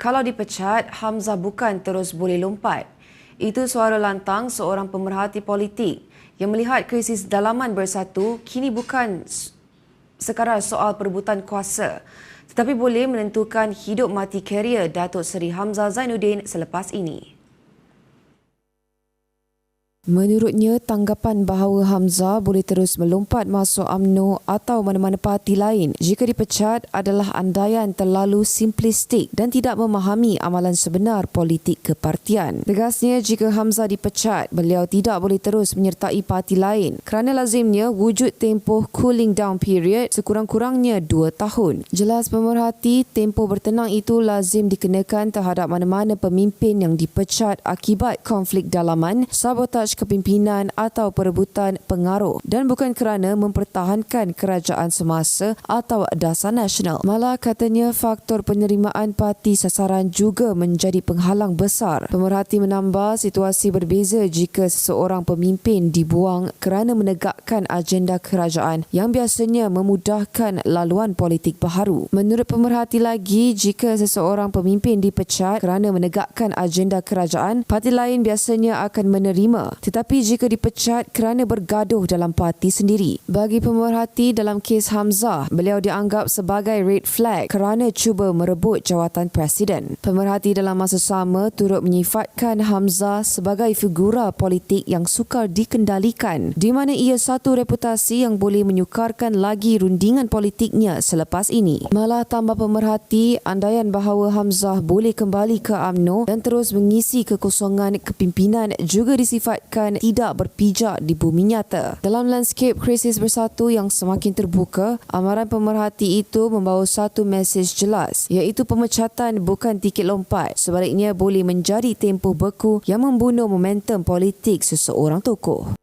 kalau dipecat, Hamzah bukan terus boleh lompat. Itu suara lantang seorang pemerhati politik yang melihat krisis dalaman bersatu kini bukan sekadar soal perebutan kuasa tetapi boleh menentukan hidup mati karier Datuk Seri Hamzah Zainuddin selepas ini. Menurutnya, tanggapan bahawa Hamzah boleh terus melompat masuk AMNO atau mana-mana parti lain jika dipecat adalah andaian terlalu simplistik dan tidak memahami amalan sebenar politik kepartian. Tegasnya, jika Hamzah dipecat, beliau tidak boleh terus menyertai parti lain kerana lazimnya wujud tempoh cooling down period sekurang-kurangnya dua tahun. Jelas pemerhati, tempoh bertenang itu lazim dikenakan terhadap mana-mana pemimpin yang dipecat akibat konflik dalaman, sabotaj sabotaj kepimpinan atau perebutan pengaruh dan bukan kerana mempertahankan kerajaan semasa atau dasar nasional. Malah katanya faktor penerimaan parti sasaran juga menjadi penghalang besar. Pemerhati menambah situasi berbeza jika seseorang pemimpin dibuang kerana menegakkan agenda kerajaan yang biasanya memudahkan laluan politik baharu. Menurut pemerhati lagi, jika seseorang pemimpin dipecat kerana menegakkan agenda kerajaan, parti lain biasanya akan menerima tetapi jika dipecat kerana bergaduh dalam parti sendiri. Bagi pemerhati dalam kes Hamzah, beliau dianggap sebagai red flag kerana cuba merebut jawatan presiden. Pemerhati dalam masa sama turut menyifatkan Hamzah sebagai figura politik yang sukar dikendalikan di mana ia satu reputasi yang boleh menyukarkan lagi rundingan politiknya selepas ini. Malah tambah pemerhati andaian bahawa Hamzah boleh kembali ke AMNO dan terus mengisi kekosongan kepimpinan juga disifat akan tidak berpijak di bumi nyata. Dalam landscape krisis bersatu yang semakin terbuka, amaran pemerhati itu membawa satu mesej jelas iaitu pemecatan bukan tiket lompat. Sebaliknya boleh menjadi tempoh beku yang membunuh momentum politik seseorang tokoh.